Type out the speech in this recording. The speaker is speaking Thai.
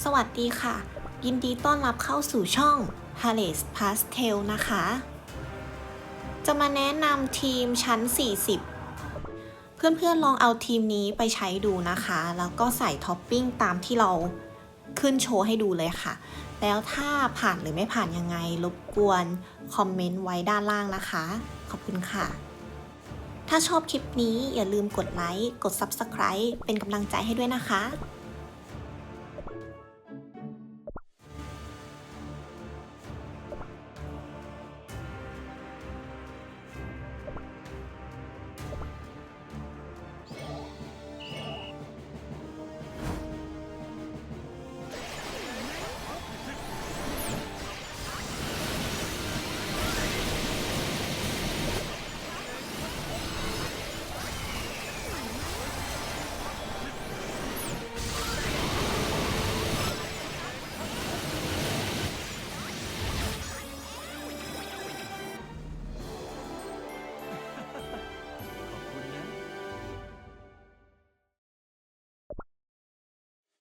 สวัสดีค่ะ ยินดีต้อนรับเข้าสู่ช่อง h a l e s Pastel นะคะ จะมาแนะนำทีมชั้น 40 เพื่อนๆลองเอาทีมนี้ไปใช้ดูนะคะ แล้วก็ใส่ท็อปปิ้งตามที่เราขึ้นโชว์ให้ดูเลยค่ะ แล้วถ้าผ่านหรือไม่ผ่านยังไง รบกวน คอมเมนต์ไว้ด้านล่างนะคะ ขอบคุณค่ะ ถ้าชอบคลิปนี้อย่าลืมกดไลค์ กด Subscribe เป็นกำลังใจให้ด้วยนะคะ